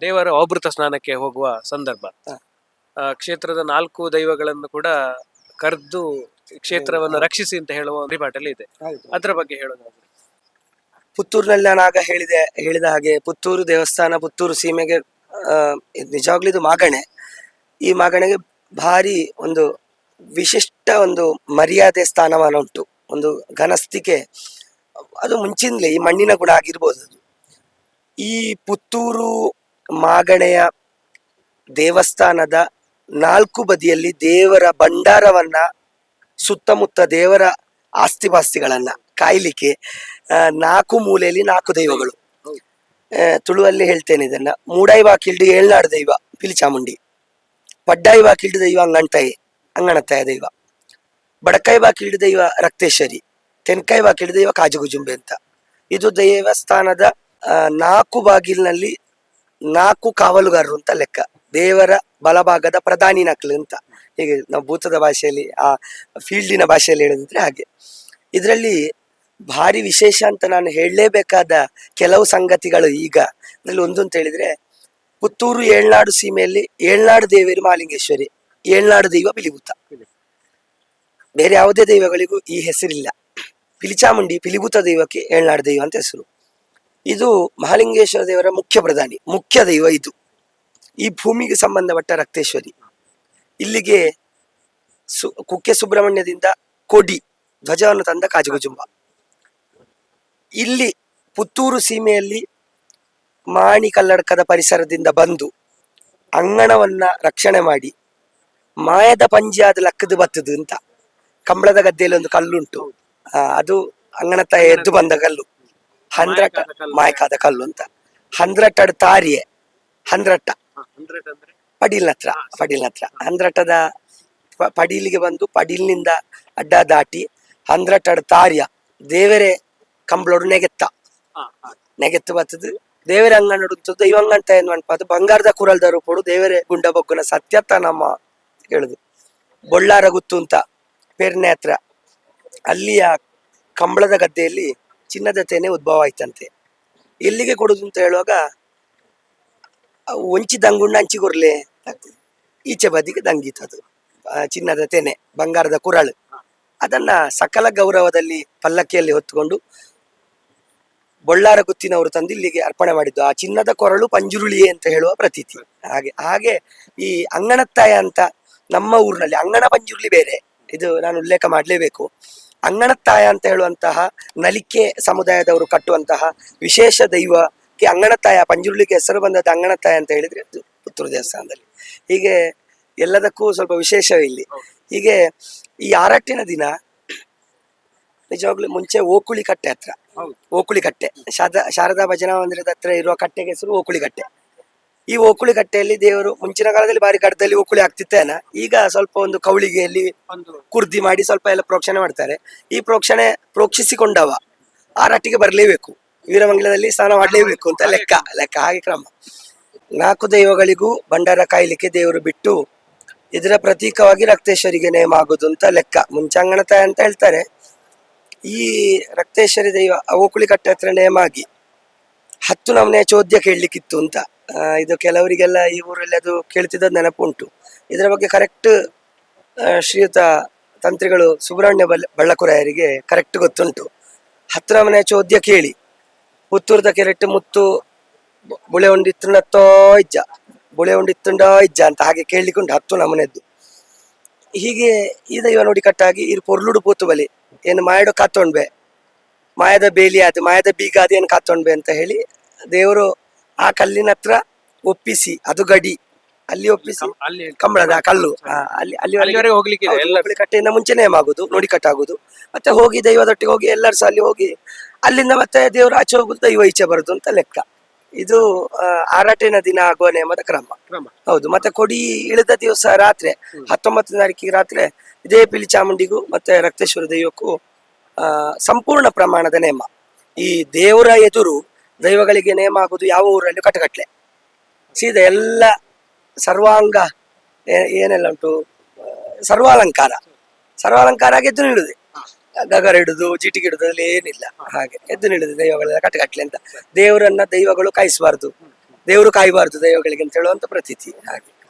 ದೇವರ ಆವೃತ ಸ್ನಾನಕ್ಕೆ ಹೋಗುವ ಸಂದರ್ಭ. ಆ, ಕ್ಷೇತ್ರದ ನಾಲ್ಕು ದೈವಗಳನ್ನು ಕೂಡ ಕರೆದು ಕ್ಷೇತ್ರವನ್ನು ರಕ್ಷಿಸಿ ಅಂತ ಹೇಳುವ ಪರಿಪಾಟಲ್ಲಿ ಇದೆ. ಅದರ ಬಗ್ಗೆ ಹೇಳೋದಾದ್ರೆ ಪುತ್ತೂರಿನಲ್ಲಿ ನಾನು ಆಗ ಹೇಳಿದೆ ಹೇಳಿದ ಹಾಗೆ ಪುತ್ತೂರು ದೇವಸ್ಥಾನ ಪುತ್ತೂರು ಸೀಮೆಗೆ ಆ, ಇದ್ ನಿಜವಾಗ್ಲೂ ಇದು ಮಾಗಣೆ. ಈ ಮಾಗಣೆಗೆ ಭಾರಿ ಒಂದು ವಿಶಿಷ್ಟ ಒಂದು ಮರ್ಯಾದೆ ಸ್ಥಾನಮಾನ ಉಂಟು ಒಂದು ಘನಸ್ಥಿಕೆ. ಅದು ಮುಂಚಿನಲೇ ಈ ಮಣ್ಣಿನ ಗುಣ ಆಗಿರ್ಬೋದು ಅದು. ಈ ಪುತ್ತೂರು ಮಾಗಣೆಯ ದೇವಸ್ಥಾನದ ನಾಲ್ಕು ಬದಿಯಲ್ಲಿ ದೇವರ ಭಂಡಾರವನ್ನ ಸುತ್ತಮುತ್ತ ದೇವರ ಆಸ್ತಿಪಾಸ್ತಿಗಳನ್ನ ಕಾಯ್ಲಿಕ್ಕೆ ನಾಲ್ಕು ಮೂಲೆಯಲ್ಲಿ ನಾಲ್ಕು ದೈವಗಳು. ತುಳುವಲ್ಲಿ ಹೇಳ್ತೇನೆ ಇದನ್ನ. ಮೂಡಾಯಿ ಬಾಕಿಲ್ಡು ಏಳ್ನಾಡು ದೈವ, ಪಿಲಿಚಾಮುಂಡಿ. ಪಡ್ಡಾಯಿ ಬಾಕಿಲ್ಡು ದೈವ ಅಂಗಣತಾಯಿ ಅಂಗಣತಾಯ ದೈವ. ಬಡಕಾಯಿ ಬಾಕಿಲ್ಡು ದೈವ ರಕ್ತೇಶ್ವರಿ, ತೆನ್ಕಾಯಿ ಬಾಕಿಲ್ಡು ದೈವ ಕಾಜುಗುಜುಂಬೆ ಅಂತ. ಇದು ದೇವಸ್ಥಾನದ ನಾಲ್ಕು ಬಾಗಿಲಿನಲ್ಲಿ ನಾಲ್ಕು ಕಾವಲುಗಾರರು ಅಂತ ಲೆಕ್ಕ. ದೇವರ ಬಲಭಾಗದ ಪ್ರಧಾನಿ ನಕಲು ಅಂತ. ಹೀಗೆ ನಾವು ಭೂತದ ಭಾಷೆಯಲ್ಲಿ, ಆ ಫೀಲ್ಡಿನ ಭಾಷೆಯಲ್ಲಿ ಹೇಳಿದ್ರೆ ಹಾಗೆ. ಇದರಲ್ಲಿ ಭಾರಿ ವಿಶೇಷ ಅಂತ ನಾನು ಹೇಳಲೇಬೇಕಾದ ಕೆಲವು ಸಂಗತಿಗಳು ಈಗ. ಅದರಲ್ಲಿ ಒಂದು ಅಂತ ಹೇಳಿದ್ರೆ, ಪುತ್ತೂರು ಏಳ್ನಾಡು ಸೀಮೆಯಲ್ಲಿ ಏಳ್ನಾಡು ದೇವಿಯರು ಮಾಲಿಂಗೇಶ್ವರಿ, ಏಳ್ನಾಡು ದೈವ ಪಿಲಿಭೂತ ಬೇರೆ ಯಾವುದೇ ದೈವಗಳಿಗೂ ಈ ಹೆಸರಿಲ್ಲ. ಪಿಲಿಚಾಮುಂಡಿ ಪಿಲಿಭೂತ ದೈವಕ್ಕೆ ಏಳ್ನಾಡು ದೈವ ಅಂತ ಹೆಸರು. ಇದು ಮಹಾಲಿಂಗೇಶ್ವರ ದೇವರ ಮುಖ್ಯ ಪ್ರಧಾನಿ, ಮುಖ್ಯ ದೈವ ಇದು. ಈ ಭೂಮಿಗೆ ಸಂಬಂಧಪಟ್ಟ ರಕ್ತೇಶ್ವರಿ. ಇಲ್ಲಿಗೆ ಸು, ಕುಕ್ಕೆ ಸುಬ್ರಹ್ಮಣ್ಯದಿಂದ ಕೊಡಿ ಧ್ವಜವನ್ನು ತಂದ ಕಾಜುಗುಜುಂಬ. ಇಲ್ಲಿ ಪುತ್ತೂರು ಸೀಮೆಯಲ್ಲಿ ಮಾಣಿ ಕಲ್ಲಡ್ಕದ ಪರಿಸರದಿಂದ ಬಂದು ಅಂಗಣವನ್ನ ರಕ್ಷಣೆ ಮಾಡಿ ಮಾಯದ ಪಂಜಾದ ಲಕ್ಕದು ಬತ್ತದು ಅಂತ. ಕಂಬಳದ ಗದ್ದೆಯಲ್ಲಿ ಒಂದು ಕಲ್ಲುಂಟು. ಅದು ಅಂಗಣತ ಎದ್ದು ಬಂದ ಕಲ್ಲು. ಹಂದ್ರಟ ಮಾಯಕಾದ ಕಲ್ಲು. ಅಂತ. ಹಂದ್ರಟ್ಟಡ್ ತಾರಿಯೆ. ಹಂದ್ರಟ್ಟ ಪಡೀಲ್ ಹತ್ರ ಪಡೀಲ್ ಹತ್ರ. ಹಂದ್ರಟ್ಟದ ಪಡೀಲಿಗೆ ಬಂದು ಪಡೀಲ್ನಿಂದ ಅಡ್ಡ ದಾಟಿ ಹಂದ್ರಟ್ಟಡ್ ತಾರ್ಯ ದೇವರೇ ಕಂಬಳೋಡು ನೆಗೆತ್ತ. ನೆಗೆತ್ತು ಬತ್ತದು ದೇವರ ಅಂಗನಡು ದೈವಂಗಂತ ಏನ್ ಅನ್ಪಾದು ಬಂಗಾರದ ಕುರಲ್ದರು ಕೊಡು ದೇವರೇ ಗುಂಡ ಬೊಗ್ಗನ ಸತ್ಯತ ನಮ್ಮ ಹೇಳುದು. ಬೊಳ್ಳಾರ ಗುತ್ತು ಅಂತ ಪೇರ್ನೆ ಹತ್ರ. ಅಲ್ಲಿಯ ಕಂಬಳದ ಗದ್ದೆಯಲ್ಲಿ ಚಿನ್ನದ ತೆನೆ ಉದ್ಭವ ಆಯ್ತಂತೆ. ಎಲ್ಲಿಗೆ ಕೊಡುದು ಅಂತ ಹೇಳುವಾಗ ಒಂಚಿ ಕೊರ್ಲೆ ಆಗ್ತದೆ. ಈಚೆ ಬದಿಗೆ ದಂಗಿತದು ಚಿನ್ನದ ತೆನೆ, ಬಂಗಾರದ ಕುರಳು. ಅದನ್ನ ಸಕಲ ಗೌರವದಲ್ಲಿ ಪಲ್ಲಕ್ಕಿಯಲ್ಲಿ ಹೊತ್ತುಕೊಂಡು ಬೊಳ್ಳಾರ ಗುತ್ತಿನವರು ತಂದು ಇಲ್ಲಿಗೆ ಅರ್ಪಣೆ ಮಾಡಿದ್ದು. ಆ ಚಿನ್ನದ ಕೊರಳು ಪಂಜುರುಳಿಯೇ ಅಂತ ಹೇಳುವ ಪ್ರತೀತಿ. ಹಾಗೆ ಹಾಗೆ ಈ ಅಂಗಣತ್ತಾಯ ಅಂತ ನಮ್ಮ ಊರಿನಲ್ಲಿ, ಅಂಗಣ ಪಂಜುರುಳಿ ಬೇರೆ. ಇದು ನಾನು ಉಲ್ಲೇಖ ಮಾಡಲೇಬೇಕು. ಅಂಗಣತ್ತಾಯ ಅಂತ ಹೇಳುವಂತಹ ನಲಿಕೆ ಸಮುದಾಯದವರು ಕಟ್ಟುವಂತಹ ವಿಶೇಷ ದೈವಕ್ಕೆ ಅಂಗಣತಾಯ ಪಂಜುರುಳಿಗೆ ಹೆಸರು ಬಂದದ್ದು ಅಂಗಣತಾಯ ಅಂತ ಹೇಳಿದ್ರೆ ಪುತ್ತೂರು ದೇವಸ್ಥಾನದಲ್ಲಿ. ಹೀಗೆ ಎಲ್ಲದಕ್ಕೂ ಸ್ವಲ್ಪ ವಿಶೇಷವೇ ಇಲ್ಲಿ. ಹೀಗೆ ಈ ಆರಟ್ಟಿನ ದಿನ ನಿಜವಾಗ್ಲೂ ಮುಂಚೆ ಓಕುಳಿ ಕಟ್ಟೆ ಹತ್ರ. ಓಕುಳಿ ಕಟ್ಟೆ. ಶಾರದಾ ಶಾರದಾ ಭಜನಾ ಮಂದಿರದ ಹತ್ರ ಇರುವ ಕಟ್ಟೆಗೆ ಹೆಸರು ಓಕುಳಿ ಕಟ್ಟೆ. ಈ ಓಕುಳಿ ಕಟ್ಟೆಯಲ್ಲಿ ದೇವರು ಮುಂಚಿನ ಕಾಲದಲ್ಲಿ ಬಾರಿ ಕಟ್ಟದಲ್ಲಿ ಓಕುಳಿ ಆಗ್ತಿತ್ತೇನ ಈಗ ಸ್ವಲ್ಪ ಒಂದು ಕೌಳಿಗೆಯಲ್ಲಿ ಒಂದು ಕುರ್ದಿ ಮಾಡಿ ಸ್ವಲ್ಪ ಎಲ್ಲ ಪ್ರೋಕ್ಷಣೆ ಮಾಡ್ತಾರೆ. ಈ ಪ್ರೋಕ್ಷಣೆ ಪ್ರೋಕ್ಷಿಸಿಕೊಂಡವ ಆರಾಟಿಗೆ ಬರಲೇಬೇಕು ವೀರಮಂಗಲದಲ್ಲಿ ಸ್ನಾನ ಮಾಡಲೇಬೇಕು ಅಂತ ಲೆಕ್ಕ ಲೆಕ್ಕ ಹಾಗೆ ಕ್ರಮ. ನಾಲ್ಕು ದೈವಗಳಿಗೂ ಭಂಡಾರ ಕಾಯಿಲಿಕ್ಕೆ ದೇವರು ಬಿಟ್ಟು ಇದರ ಪ್ರತೀಕವಾಗಿ ರಕ್ತೇಶ್ವರಿಗೆ ನೇಮ ಆಗೋದು ಅಂತ ಲೆಕ್ಕ ಮುಂಚಾಂಗಣತ ಅಂತ ಹೇಳ್ತಾರೆ. ಈ ರಕ್ತೇಶ್ವರಿ ದೈವ ಓಕುಳಿ ಕಟ್ಟೆ ಹತ್ರ ನೇಮ ಆಗಿ ಹತ್ತು ನಮನೆ ಚೋದ್ಯ ಕೇಳಲಿಕ್ಕಿತ್ತು ಅಂತ ಇದು ಕೆಲವರಿಗೆಲ್ಲ ಈ ಊರಲ್ಲಿ ಅದು ಕೇಳ್ತಿದ್ದ ನೆನಪುಂಟು. ಇದರ ಬಗ್ಗೆ ಕರೆಕ್ಟ್ ಶ್ರೀಯುತ ತಂತ್ರಿಗಳು ಸುಬ್ರಹ್ಮಣ್ಯ ಬಲ್, ಬಳ್ಳಕುರಾಯರಿಗೆ ಕರೆಕ್ಟ್ ಗೊತ್ತುಂಟು. ಹತ್ರ ಮನೆ ಚೋದ್ಯ ಕೇಳಿ. ಪುತ್ತೂರ್ದ ಕೆರೆಟ್ಟು ಮುತ್ತು ಬುಳೆ ಉಂಡಿತ್ತುಂಡತ್ತೋ ಇಜ್ಜ. ಬುಳೆ ಉಂಡಿತ್ತುಂಡೋ ಇಜ್ಜ ಅಂತ ಹಾಗೆ ಕೇಳಲಿಕ್ಕುಂಟು ಹತ್ತು ನಮನೆದ್ದು. ಹೀಗೆ ಈ ದೈವ ನೋಡಿ ಕಟ್ಟಾಗಿ ಇರು ಪೊರ್ಲುಡು ಪೂತು ಬಲಿ. ಏನು ಮಾಯಡೋ ಕಾತೊಂಡ್ಬೆ. ಮಾಯದ ಬೇಲಿ ಆದ ಮಾಯದ ಬೀಗ ಅದು ಕಾತೊಂಡ್ಬೆ ಅಂತ ಹೇಳಿ ದೇವರು ಆ ಕಲ್ಲಿನ ಹತ್ರ ಒಪ್ಪಿಸಿ ಅದು ಗಡಿ. ಅಲ್ಲಿ ಒಪ್ಪಿಸಿ. ಅಲ್ಲಿ ಕಂಬಳದ ಆ ಕಲ್ಲು. ಆ, ಅಲ್ಲಿ ಅಲ್ಲಿವರೆಗೆ ಅಲ್ಲಿವರೆಗೆ ಹೋಗ್ಲಿಕ್ಕೆ ಇದೆ. ಹೌದು, ಎಲ್ಲ ಹುಬ್ಬಳ್ಳಿ ಕಟ್ಟೆಯಿಂದ ಮುಂಚೆ ನೇಮ ಆಗುದು ನೋಡಿ ಕಟ್ಟಾಗುದು ಮತ್ತೆ ಹೋಗಿ ದೈವದೊಟ್ಟಿಗೆ ಹೋಗಿ ಎಲ್ಲರೂ ಸಹ ಅಲ್ಲಿ ಹೋಗಿ ಅಲ್ಲಿಂದ ಮತ್ತೆ ದೇವರು ಆಚೆ ಹೋಗುದು ದೈವ ಈಚೆ ಬರುದು ಅಂತ ಲೆಕ್ಕ. ಇದು ಆ, ಆರಾಟಿನ ದಿನ ಆಗುವ ನೇಮದ ಕ್ರಮ. ಕ್ರಮ. ಹೌದು ಮತ್ತೆ ಕೊಡಿ ಇಳಿದ ದಿವಸ ರಾತ್ರಿ ಹತ್ತೊಂಬತ್ತು ತಾರೀಕಿಗೆ ರಾತ್ರಿ ಇದೇ ಪಿಲಿ ಚಾಮುಂಡಿಗೂ ಮತ್ತೆ ರಕ್ತೇಶ್ವರ ದೈವಕ್ಕೂ ಆ, ಸಂಪೂರ್ಣ ಪ್ರಮಾಣದ ನೇಮ ಈ ದೇವರ ಎದುರು ದೈವಗಳಿಗೆ ನೇಮ ಆಗೋದು ಯಾವ ಊರಲ್ಲಿ? ಕಟ್ಟಗಟ್ಲೆ ಸೀದಾ ಎಲ್ಲ ಸರ್ವಾಂಗ ಏನೆಲ್ಲ ಉಂಟು? ಸರ್ವಾಲಂಕಾರ. ಸರ್ವಾಲಂಕಾರ ಆಗಿ ಎದ್ದು ನಿಲ್ಲುದೆ. ಗಗರ ಹಿಡುದು ಜಿಟಿಗೆ ಹಿಡುದು ಅಲ್ಲಿ ಏನಿಲ್ಲ. ಹಾಗೆ ಎದ್ದು ನಿಲ್ಲುದು ದೈವಗಳೆಲ್ಲ ಕಟ್ಟಗಟ್ಲೆ ಅಂತ. ದೇವರನ್ನ ದೈವಗಳು ಕಾಯಿಸಬಾರ್ದು. ದೇವರು ಕಾಯಬಾರ್ದು ದೈವಗಳಿಗೆ ಅಂತ ಹೇಳುವಂತ ಪ್ರತೀತಿ. ಹಾಗೆ.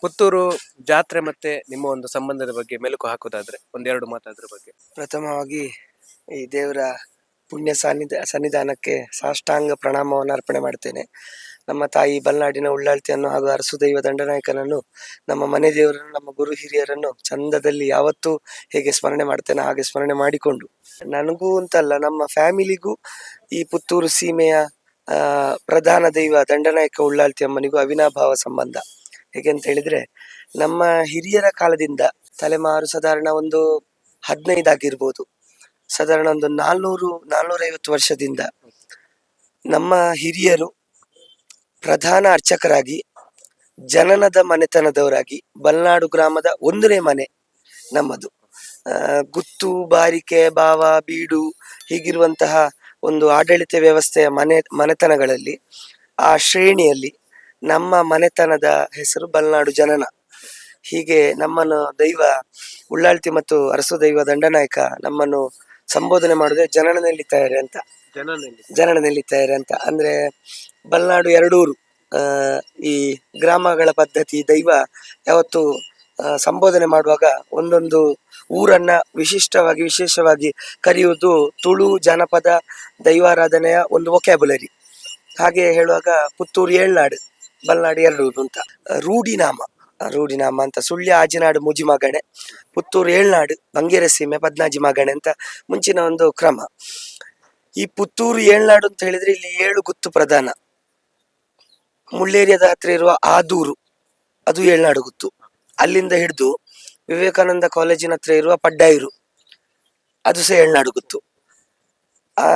ಪುತ್ತೂರು ಜಾತ್ರೆ ಮತ್ತೆ ನಿಮ್ಮ ಒಂದು ಸಂಬಂಧದ ಬಗ್ಗೆ ಮೆಲುಕು ಹಾಕೋದಾದ್ರೆ ಒಂದೆರಡು ಮಾತಾದ್ರ ಬಗ್ಗೆ. ಪ್ರಥಮವಾಗಿ ಈ ದೇವರ ಪುಣ್ಯ ಸನ್ನಿಧ, ಸನ್ನಿಧಾನಕ್ಕೆ ಸಾಷ್ಟಾಂಗ ಪ್ರಣಾಮವನ್ನು ಅರ್ಪಣೆ ಮಾಡ್ತೇನೆ ನಮ್ಮ ತಾಯಿ ಬಲ್ನಾಡಿನ ಉಳ್ಳಾಳ್ತಿಯನ್ನು ಹಾಗೂ ಅರಸು ದೈವ ದಂಡನಾಯಕನನ್ನು, ನಮ್ಮ ಮನೆ ದೇವರನ್ನು, ನಮ್ಮ ಗುರು ಹಿರಿಯರನ್ನು ಚಂದದಲ್ಲಿ ಯಾವತ್ತೂ ಹೇಗೆ ಸ್ಮರಣೆ ಮಾಡ್ತೇನೆ ಹಾಗೆ ಸ್ಮರಣೆ ಮಾಡಿಕೊಂಡು. ನನಗೂ ಅಂತಲ್ಲ, ನಮ್ಮ ಫ್ಯಾಮಿಲಿಗೂ ಈ ಪುತ್ತೂರು ಸೀಮೆಯ ಪ್ರಧಾನ ದೈವ ದಂಡನಾಯಕ ಉಳ್ಳಾಳ್ತಿ ಅಮ್ಮನಿಗೂ ಅವಿನಾಭಾವ ಸಂಬಂಧ. ಹೇಗೆ ಅಂತ ಹೇಳಿದ್ರೆ, ನಮ್ಮ ಹಿರಿಯರ ಕಾಲದಿಂದ ತಲೆಮಾರು ಸಾಧಾರಣ ಒಂದು ಹದಿನೈದು ಆಗಿರ್ಬೋದು. ಸಾಧಾರಣ ಒಂದು ನಾಲ್ನೂರು, ನಾಲ್ನೂರೈವತ್ತು ವರ್ಷದಿಂದ ನಮ್ಮ ಹಿರಿಯರು ಪ್ರಧಾನ ಅರ್ಚಕರಾಗಿ, ಜನನದ ಮನೆತನದವರಾಗಿ, ಬಲ್ನಾಡು ಗ್ರಾಮದ ಒಂದನೇ ಮನೆ ನಮ್ಮದು. ಗುತ್ತು, ಬಾರಿಕೆ ಬಾವ ಬೀಡು ಹೀಗಿರುವಂತಹ ಒಂದು ಆಡಳಿತ ವ್ಯವಸ್ಥೆಯ ಮನೆ, ಮನೆತನಗಳಲ್ಲಿ ಆ ಶ್ರೇಣಿಯಲ್ಲಿ ನಮ್ಮ ಮನೆತನದ ಹೆಸರು ಬಲ್ನಾಡು ಜನನ. ಹೀಗೆ ನಮ್ಮನ್ನು ದೈವ ಉಳ್ಳಾಳ್ತಿ ಮತ್ತು ಅರಸು ದೈವ ದಂಡನಾಯಕ ನಮ್ಮನ್ನು ಸಂಬೋಧನೆ ಮಾಡಿದ್ರೆ ಜನನ ನಿಲ್ಲಿತಾರೆ ಅಂತ. ಜನನ ನಿಲ್ಲಿತಾರೆ ಅಂತ. ಅಂದ್ರೆ ಬಲ್ನಾಡು ಎರಡೂರು ಆ, ಈ ಗ್ರಾಮಗಳ ಪದ್ಧತಿ ದೈವ ಯಾವತ್ತು ಸಂಬೋಧನೆ ಮಾಡುವಾಗ ಒಂದೊಂದು ಊರನ್ನ ವಿಶಿಷ್ಟವಾಗಿ ವಿಶೇಷವಾಗಿ ಕರೆಯುವುದು ತುಳು ಜನಪದ ದೈವಾರಾಧನೆಯ ಒಂದು ವೊಕ್ಯಾಬುಲರಿ ಹಾಗೆ ಹೇಳುವಾಗ ಪುತ್ತೂರು ಏಳ್ನಾಡು ಬಲ್ನಾಡು ಎರಡೂರು ಅಂತ. ರೂಢಿನಾಮ. ರೂಢಿನಾಮ ಅಂತ ಸುಳ್ಯ ಆಜಿನಾಡು ಮುಜಿಮಗಣೆ ಪುತ್ತೂರು ಏಳ್ನಾಡು ಬಂಗೇರ ಸೀಮೆ, ಪದ್ನಾಜಿ ಮಗಣೆ ಅಂತ ಮುಂಚಿನ ಒಂದು ಕ್ರಮ. ಈ ಪುತ್ತೂರು ಏಳ್ನಾಡು ಅಂತ ಹೇಳಿದ್ರೆ ಇಲ್ಲಿ ಏಳು ಗುತ್ತು ಪ್ರಧಾನ. ಮುಳ್ಳೇರಿಯಾದ ಹತ್ರ ಇರುವ ಆದೂರು, ಅದು ಏಳ್ನಾಡು ಗುತ್ತು. ಅಲ್ಲಿಂದ ಹಿಡಿದು ವಿವೇಕಾನಂದ ಕಾಲೇಜಿನ ಹತ್ರ ಇರುವ ಪಡ್ಡಾಯಿರು, ಅದು ಸಹ ಏಳ್ನಾಡು ಗುತ್ತು. ಆ,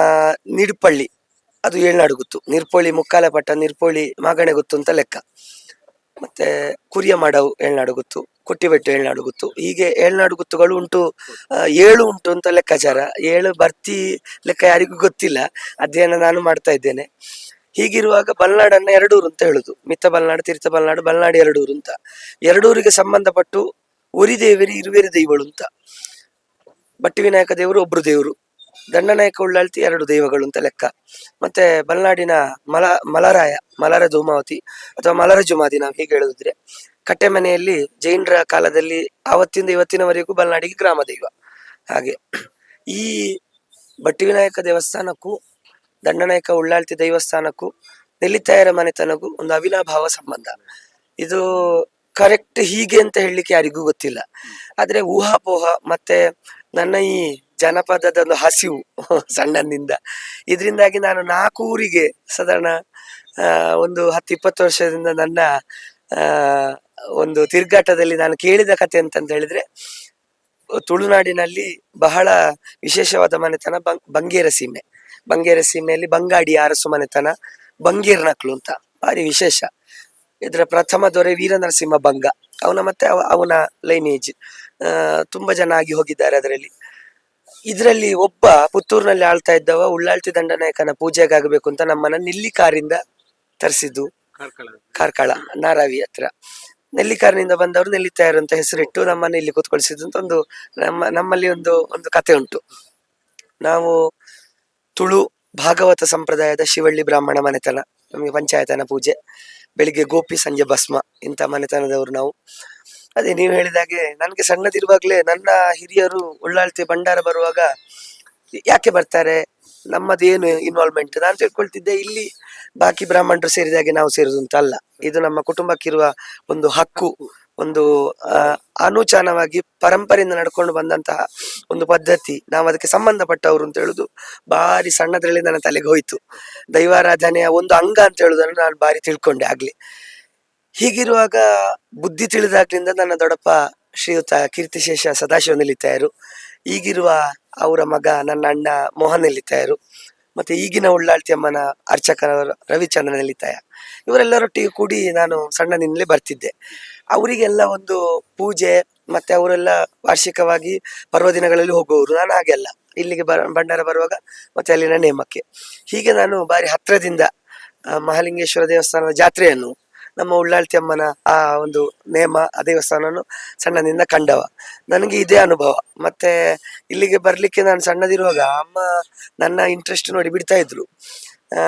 ನಿಡ್ಪಳ್ಳಿ, ಅದು ಏಳ್ನಾಡು ಗುತ್ತು. ನಿರ್ಪೋಳಿ ಮುಕ್ಕಾಲಪಟ್ಟ ನಿರ್ಪೋಳಿ ಮಾಗಣೆ ಗುತ್ತು ಅಂತ ಲೆಕ್ಕ. ಮತ್ತೆ ಕುರಿಯ ಮಾಡವು ಏಳ್ನಾಡು ಗುತ್ತು ಕೊಟ್ಟಿಬೆಟ್ಟು ಏಳ್ನಾಡು ಗುತ್ತು. ಹೀಗೆ ಏಳ್ನಾಡು ಗುತ್ತುಗಳು ಉಂಟು ಏಳು ಉಂಟು ಅಂತ ಲೆಕ್ಕಾಚಾರ. ಏಳು ಬರ್ತಿ ಲೆಕ್ಕ ಯಾರಿಗೂ ಗೊತ್ತಿಲ್ಲ. ಅಧ್ಯಯನ ನಾನು ಮಾಡ್ತಾ ಇದ್ದೇನೆ. ಹೀಗಿರುವಾಗ ಬಲ್ನಾಡನ್ನ ಎರಡೂರು ಅಂತ ಹೇಳುದು. ಮಿತ್ತ ಬಲ್ನಾಡು, ತೀರ್ಥ ಬಲ್ನಾಡು ಬಲ್ನಾಡು ಎರಡೂರು ಅಂತ. ಎರಡೂರಿಗೆ ಸಂಬಂಧಪಟ್ಟು ಉರಿದೇವರಿ ಇರುವೆರಿ ದೈವಳು ಅಂತ. ಬಟ್ಟಿ ವಿನಾಯಕ ದೇವರು ಒಬ್ರು ದೇವರು. ದಂಡನಾಯಕ ಉಳ್ಳಾಳ್ತಿ ಎರಡು ದೈವಗಳು ಅಂತ ಲೆಕ್ಕ. ಮತ್ತೆ ಬಲ್ನಾಡಿನ ಮಲ, ಮಲರಾಯ, ಮಲರ ಧೂಮಾವತಿ ಅಥವಾ ಮಲರ ಜುಮಾದಿ ನಾವು ಹೀಗೆ ಹೇಳುದಿದ್ರೆ ಕಟ್ಟೆಮನೆಯಲ್ಲಿ ಜೈನರ ಕಾಲದಲ್ಲಿ ಆವತ್ತಿಂದ ಇವತ್ತಿನವರೆಗೂ ಬಲ್ನಾಡಿಗೆ ಗ್ರಾಮ ದೈವ. ಹಾಗೆ ಈ ಬಟ್ಟಿ ವಿನಾಯಕ ದೇವಸ್ಥಾನಕ್ಕೂ, ದಂಡನಾಯಕ ಉಳ್ಳಾಳ್ತಿ ದೇವಸ್ಥಾನಕ್ಕೂ, ನೆಲ್ಲಿತಾಯರ ಮನೆತನಗೂ ಒಂದು ಅವಿನಾಭಾವ ಸಂಬಂಧ. ಇದು ಕರೆಕ್ಟ್ ಹೀಗೆ ಅಂತ ಹೇಳಲಿಕ್ಕೆ ಯಾರಿಗೂ ಗೊತ್ತಿಲ್ಲ. ಆದ್ರೆ ಊಹಾಪೋಹ ಮತ್ತೆ ನನ್ನ ಈ ಜನಪದದ ಒಂದು ಹಸಿವು ಸಣ್ಣನಿಂದ. ಇದರಿಂದಾಗಿ ನಾನು ನಾಲ್ಕು ಊರಿಗೆ ಸಾಧಾರಣ ಒಂದು ಹತ್ತು ಇಪ್ಪತ್ತು ವರ್ಷದಿಂದ ನನ್ನ ಒಂದು ತಿರುಗಾಟದಲ್ಲಿ ನಾನು ಕೇಳಿದ ಕತೆ ಅಂತಂತ ಹೇಳಿದ್ರೆ, ತುಳುನಾಡಿನಲ್ಲಿ ಬಹಳ ವಿಶೇಷವಾದ ಮನೆತನ ಬಂ- ಬಂಗೇರ ಸೀಮೆ. ಬಂಗೇರ ಸೀಮೆಯಲ್ಲಿ ಬಂಗಾಡಿ ಅರಸು ಮನೆತನ, ಬಂಗೇರ್ ನಕ್ಲು ಅಂತ, ಭಾರಿ ವಿಶೇಷ. ಇದರ ಪ್ರಥಮ ದೊರೆ ವೀರನರಸಿಂಹ ಬಂಗ. ಅವನ ಮತ್ತೆ ಅವನ ಲೈನೇಜ್ ತುಂಬಾ ಜನ ಆಗಿ ಹೋಗಿದ್ದಾರೆ ಅದರಲ್ಲಿ. ಇದರಲ್ಲಿ ಒಬ್ಬ ಪುತ್ತೂರಿನಲ್ಲಿ ಆಳ್ತಾ ಇದ್ದವ ಉಳ್ಳಾಳ್ತಿ ದಂಡನಾಯಕನ ಪೂಜೆಗಾಗಬೇಕು ಅಂತ ನಮ್ಮನ್ನ ನೆಲ್ಲಿಕಾರಿಂದ ತರಿಸಿದ್ದು. ಕಾರ್ಕಳ. ನಾರಾವಿ ಹತ್ರ. ನೆಲ್ಲಿಕಾರಿನಿಂದ ಬಂದವರು ನೆಲ್ಲಿತಾಯರು ಅಂತ ಹೆಸರಿಟ್ಟು ನಮ್ಮನ್ನ ಇಲ್ಲಿ ಕೂತ್ಕೊಳಿಸಿದ್ದು ಅಂತ ಒಂದು ನಮ್ಮ ನಮ್ಮಲ್ಲಿ ಒಂದು ಒಂದು ಕತೆ ಉಂಟು. ನಾವು ತುಳು ಭಾಗವತ ಸಂಪ್ರದಾಯದ ಶಿವಳ್ಳಿ ಬ್ರಾಹ್ಮಣ ಮನೆತನ ನಮಗೆ ಪಂಚಾಯತನ ಪೂಜೆ ಬೆಳಿಗ್ಗೆ ಗೋಪಿ ಸಂಜೆ ಭಸ್ಮ ಇಂಥ ಮನೆತನದವರು ನಾವು. ಅದೇ ನೀವು ಹೇಳಿದಾಗೆ ನನಗೆ ಸಣ್ಣದಿರುವಾಗಲೇ ನನ್ನ ಹಿರಿಯರು ಉಳ್ಳಾಳ್ತಿ ಭಂಡಾರ ಬರುವಾಗ ಯಾಕೆ ಬರ್ತಾರೆ? ನಮ್ಮದೇನು ಇನ್ವಾಲ್ವ್ಮೆಂಟ್ ನಾನು ತಿಳ್ಕೊಳ್ತಿದ್ದೆ ಇಲ್ಲಿ ಬಾಕಿ ಬ್ರಾಹ್ಮಣರು ಸೇರಿದಾಗೆ ನಾವು ಸೇರುದು ಅಂತ ಅಲ್ಲ. ಇದು ನಮ್ಮ ಕುಟುಂಬಕ್ಕಿರುವ ಒಂದು ಹಕ್ಕು, ಒಂದು ಅನುಚಾನವಾಗಿ ಪರಂಪರೆಯಿಂದ ನಡ್ಕೊಂಡು ಬಂದಂತಹ ಒಂದು ಪದ್ಧತಿ. ನಾವು ಅದಕ್ಕೆ ಸಂಬಂಧಪಟ್ಟವರು ಅಂತ ಹೇಳುದು ಬಾರಿ ಸಣ್ಣದ್ರಲ್ಲಿ ನನ್ನ ತಲೆಗೆ ಹೋಯ್ತು. ದೈವಾರಾಧನೆಯ ಒಂದು ಅಂಗ ಅಂತ ಹೇಳುದನ್ನು ನಾನು ಬಾರಿ ತಿಳ್ಕೊಂಡೆ ಆಗ್ಲಿ. ಹೀಗಿರುವಾಗ ಬುದ್ಧಿ ತಿಳಿದಾಗ್ಲಿಂದ ನನ್ನ ದೊಡ್ಡಪ್ಪ ಶ್ರೀಯುತ ಕೀರ್ತಿಶೇಷ ಸದಾಶಿವ ನಿಲ್ಲಿತಾಯರು ಈಗಿರುವ ಅವರ ಮಗ ನನ್ನ ಅಣ್ಣ ಮೋಹನ್ ನಿಲ್ಲಿತಾಯರು ಮತ್ತೆ ಈಗಿನ ಉಳ್ಳಾಳ್ತಿ ಅಮ್ಮನ ಅರ್ಚಕರ ರವಿಚಂದ್ರನ್ ನಿಲ್ಲಿತಾಯ ಇವರೆಲ್ಲರೊಟ್ಟಿಗೆ ಕೂಡಿ ನಾನು ಸಣ್ಣನಿಂದಲೇ ಬರ್ತಿದ್ದೆ. ಅವರಿಗೆಲ್ಲ ಒಂದು ಪೂಜೆ, ಮತ್ತೆ ಅವರೆಲ್ಲ ವಾರ್ಷಿಕವಾಗಿ ಪರ್ವದಿನಗಳಲ್ಲಿ ಹೋಗುವವರು. ನಾನು ಹಾಗೆಲ್ಲ. ಇಲ್ಲಿಗೆ ಬ ಭಂಡಾರ ಬರುವಾಗ ಮತ್ತೆ ಅಲ್ಲಿನ ನೇಮಕ್ಕೆ. ಹೀಗೆ ನಾನು ಬಾರಿ ಹತ್ರದಿಂದ ಮಹಾಲಿಂಗೇಶ್ವರ ದೇವಸ್ಥಾನದ ಜಾತ್ರೆಯನ್ನು ನಮ್ಮ ಉಳ್ಳಾಳ್ತಿ ಅಮ್ಮನ ಆ ಒಂದು ನೇಮ, ಆ ದೇವಸ್ಥಾನನು ಸಣ್ಣದಿಂದ ಕಂಡವ. ನನಗೆ ಇದೇ ಅನುಭವ. ಮತ್ತೆ ಇಲ್ಲಿಗೆ ಬರ್ಲಿಕ್ಕೆ ನಾನು ಸಣ್ಣದಿರುವಾಗ ಅಮ್ಮ ನನ್ನ ಇಂಟ್ರೆಸ್ಟ್ ನೋಡಿ ಬಿಡ್ತಾ ಇದ್ರು. ಆ,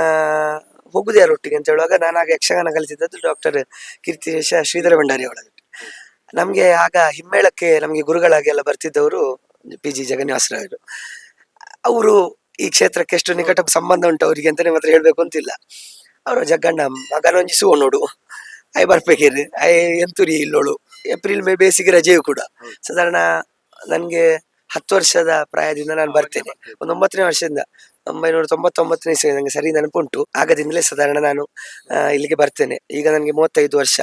ಹೋಗುದು ಅಂತ ಹೇಳುವಾಗ ನಾನು ಆಗ ಯಕ್ಷಗಾನ ಕಲಿತಿದ್ದದ್ದು ಡಾಕ್ಟರ್ ಕೀರ್ತಿಶೇಷ ಶ್ರೀಧರ ಭಂಡಾರಿ ಅವಳ ನಮ್ಗೆ ಆಗ ಹಿಮ್ಮೇಳಕ್ಕೆ ನಮ್ಗೆ ಗುರುಗಳಾಗಿ ಎಲ್ಲ ಬರ್ತಿದ್ದವರು ಪಿ ಜಿ ಜಗನ್ನಿವಾಸರಾಯರು. ಅವರು ಈ ಕ್ಷೇತ್ರಕ್ಕೆ ಎಷ್ಟು ನಿಕಟ ಸಂಬಂಧ ಉಂಟು ಅವರಿಗೆ ಅಂತ ನಿಮ್ಮ ಹತ್ರ ಹೇಳ್ಬೇಕು ಅಂತಿಲ್ಲ. ಅವರು ಜಗ್ಗಣ್ಣ ಮಗನೊಂಜಿ ನೋಡು. ಐ ಬರ್ಬೇಕಿರಿ. ಐ ಎಂತುರಿ ಇಲ್ಲೋಳು. ಏಪ್ರಿಲ್ ಮೇ ಬೇಸಿಗೆ ರಜೆಯು ಕೂಡ. ಸಾಧಾರಣ ನನಗೆ ಹತ್ತು ವರ್ಷದ ಪ್ರಾಯದಿಂದ ನಾನು ಬರ್ತೇನೆ. ಒಂದು ಒಂಬತ್ತನೇ ವರ್ಷದಿಂದ, ಒಂಬೈನೂರ ತೊಂಬತ್ತೊಂಬತ್ತನೇ ಇಸ್ವಿ ನನಗೆ ಸರಿ ನೆನಪುಂಟು. ಆಗದಿಂದಲೇ ಸಾಧಾರಣ ನಾನು ಇಲ್ಲಿಗೆ ಬರ್ತೇನೆ. ಈಗ ನನಗೆ ಮೂವತ್ತೈದು ವರ್ಷ.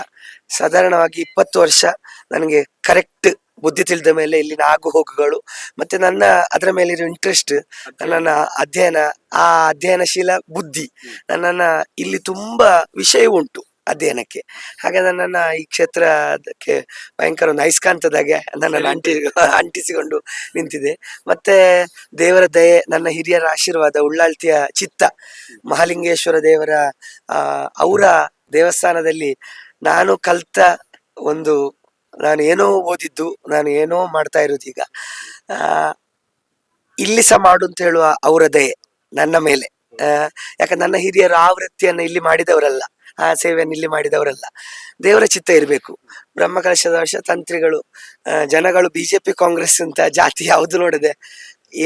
ಸಾಧಾರಣವಾಗಿ ಇಪ್ಪತ್ತು ವರ್ಷ ನನಗೆ ಕರೆಕ್ಟ್ ಬುದ್ಧಿ ತಿಳಿದ ಮೇಲೆ ಇಲ್ಲಿನ ಆಗು ಹೋಗುಗಳು ಮತ್ತೆ ನನ್ನ, ಅದರ ಮೇಲಿರೋ ಇಂಟ್ರೆಸ್ಟ್ ನನ್ನ ಅಧ್ಯಯನ, ಆ ಅಧ್ಯಯನಶೀಲ ಬುದ್ಧಿ, ನನ್ನನ್ನು ಇಲ್ಲಿ ತುಂಬಾ ವಿಷಯ ಉಂಟು ಅಧ್ಯಯನಕ್ಕೆ. ಹಾಗೆ ನನ್ನ ಈ ಕ್ಷೇತ್ರಕ್ಕೆ ಭಯಂಕರ ಒಂದು ಐಸ್ಕಾಂತದಾಗೆ ನನ್ನನ್ನು ಅಂಟಿ ಅಂಟಿಸಿಕೊಂಡು ನಿಂತಿದೆ. ಮತ್ತೆ ದೇವರ ದಯೆ ನನ್ನ ಹಿರಿಯರ ಆಶೀರ್ವಾದ ಉಳ್ಳಾಳ್ತಿಯ ಚಿತ್ತ ಮಹಾಲಿಂಗೇಶ್ವರ ದೇವರ ಅವರ ದೇವಸ್ಥಾನದಲ್ಲಿ ನಾನು ಕಲ್ತ ಒಂದು ನಾನು ಏನೋ ಓದಿದ್ದು ನಾನು ಏನೋ ಮಾಡ್ತಾ ಇರೋದು ಈಗ. ಆ ಇಲ್ಲಿ ಸಹ ಮಾಡು ಅಂತ ಹೇಳುವ ಅವರ ದಯೆ ನನ್ನ ಮೇಲೆ. ಆ, ಯಾಕಂದ್ರೆ ನನ್ನ ಹಿರಿಯರು ಆ ವೃತ್ತಿಯನ್ನು ಇಲ್ಲಿ ಮಾಡಿದವರಲ್ಲ. ಆ ಸೇವೆಯನ್ನು ಇಲ್ಲಿ ಮಾಡಿದವರಲ್ಲ. ದೇವರ ಚಿತ್ತ ಇರಬೇಕು. ಬ್ರಹ್ಮಕಲಶದ ವರ್ಷ ತಂತ್ರಿಗಳು ಜನಗಳು, ಬಿಜೆಪಿ, ಕಾಂಗ್ರೆಸ್ ಅಂತ ಜಾತಿ ಯಾವುದು ನೋಡದೆ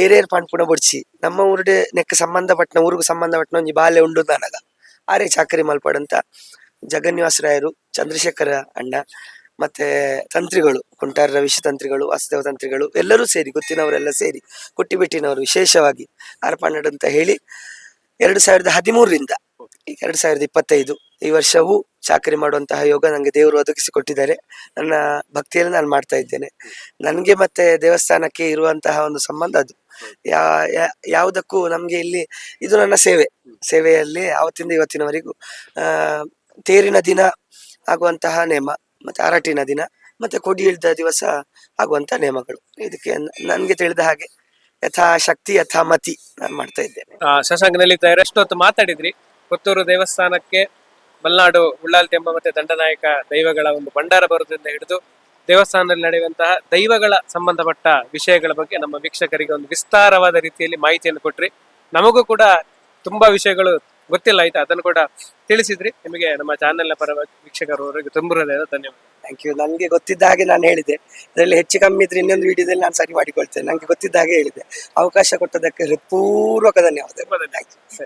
ಏರೇರ್ ಪಂಡ್ಪುಣ ಬುಡ್ಚಿ. ನಮ್ಮ ಊರುಡೆ ನೆಕ್ಕ ಸಂಬಂಧಪಟ್ಟನ ಊರಿಗೆ ಸಂಬಂಧಪಟ್ಟನ ಒಂಜಿ ಬಾಲ್ಯ ಉಂಡು ನನಗ. ಆರೇ ಚಾಕರಿ ಮಲ್ಪಡಂತ ಜಗನ್ನಿವಾಸರಾಯರು ಚಂದ್ರಶೇಖರ ಅಣ್ಣ, ಮತ್ತೆ ತಂತ್ರಿಗಳು, ಕುಂಟಾರ ರವಿಶ ತಂತ್ರಿಗಳು, ವಾಸುದೇವ ತಂತ್ರಿಗಳು, ಎಲ್ಲರೂ ಸೇರಿ, ಗೊತ್ತಿನವರೆಲ್ಲ ಸೇರಿ, ಕುಟ್ಟಿಬಿಟ್ಟಿನವರು ವಿಶೇಷವಾಗಿ ಆರ್ಪಣ್ಣಡ್ ಅಂತ ಹೇಳಿ ಎರಡು ಸಾವಿರದ ಹದಿಮೂರರಿಂದ ಎರಡು ಸಾವಿರದ ಇಪ್ಪತ್ತೈದು ಈ ವರ್ಷವೂ ಚಾಕರಿ ಮಾಡುವಂತಹ ಯೋಗ ನನಗೆ ದೇವರು ಒದಗಿಸಿಕೊಟ್ಟಿದ್ದಾರೆ. ನನ್ನ ಭಕ್ತಿಯಲ್ಲಿ ನಾನು ಮಾಡ್ತಾ ಇದ್ದೇನೆ. ನನಗೆ ಮತ್ತೆ ದೇವಸ್ಥಾನಕ್ಕೆ ಇರುವಂತಹ ಒಂದು ಸಂಬಂಧ ಅದು. ಯಾ ಯಾವುದಕ್ಕೂ ನಮಗೆ ಇಲ್ಲಿ, ಇದು ನನ್ನ ಸೇವೆ. ಸೇವೆಯಲ್ಲಿ ಆವತ್ತಿಂದ ಇವತ್ತಿನವರೆಗೂ ತೇರಿನ ದಿನ ಆಗುವಂತಹ ನೇಮ, ಮತ್ತೆ ಆರಾಟಿನ ದಿನ, ಮತ್ತೆ ಕೊಡಿ ಇಳಿದ ದಿವಸ ಆಗುವಂತಹ ನೇಮಗಳು. ಇದಕ್ಕೆ ನನಗೆ ತಿಳಿದ ಹಾಗೆ ಯಥಾ ಶಕ್ತಿ, ಯಥಾ ಮತಿ ನಾನು ಮಾಡ್ತಾ ಇದ್ದೇನೆ. ಶಶಾಂಕ್ ಎಷ್ಟೊತ್ತು ಮಾತಾಡಿದ್ರಿ. ಪುತ್ತೂರು ದೇವಸ್ಥಾನಕ್ಕೆ ಮಲ್ನಾಡು ಉಳ್ಳಾಲ್ತೆಂಬ ಮತ್ತೆ ದಂಡನಾಯಕ ದೈವಗಳ ಒಂದು ಭಂಡಾರ ಬರುವುದರಿಂದ ಹಿಡಿದು ದೇವಸ್ಥಾನದಲ್ಲಿ ನಡೆಯುವಂತಹ ದೈವಗಳ ಸಂಬಂಧಪಟ್ಟ ವಿಷಯಗಳ ಬಗ್ಗೆ ನಮ್ಮ ವೀಕ್ಷಕರಿಗೆ ಒಂದು ವಿಸ್ತಾರವಾದ ರೀತಿಯಲ್ಲಿ ಮಾಹಿತಿಯನ್ನು ಕೊಟ್ರಿ. ನಮಗೂ ಕೂಡ ತುಂಬಾ ವಿಷಯಗಳು ಗೊತ್ತಿಲ್ಲ ಆಯ್ತಾ? ಅದನ್ನು ಕೂಡ ತಿಳಿಸಿದ್ರಿ. ನಿಮಗೆ ನಮ್ಮ ಚಾನೆಲ್ನ ಪರವಾಗಿ ವೀಕ್ಷಕರವರಿಗೆ ತುಂಬ ಹೃದಯದ ಧನ್ಯವಾದ. ಥ್ಯಾಂಕ್ ಯು ನನಗೆ ಗೊತ್ತಿದ್ದ ಹಾಗೆ ನಾನು ಹೇಳಿದೆ. ಇದರಲ್ಲಿ ಹೆಚ್ಚು ಕಮ್ಮಿ ಇದ್ರೆ ಇನ್ನೊಂದು ವಿಡಿಯೋದಲ್ಲಿ ನಾನು ಸರಿ ಮಾಡಿಕೊಳ್ತೇನೆ. ನನಗೆ ಗೊತ್ತಿದ್ದ ಹಾಗೆ ಹೇಳಿದೆ. ಅವಕಾಶ ಕೊಟ್ಟದಕ್ಕೆ ಹೃತ್ಪೂರ್ವಕ ಧನ್ಯವಾದ. ಥ್ಯಾಂಕ್ ಯು ಸರಿ.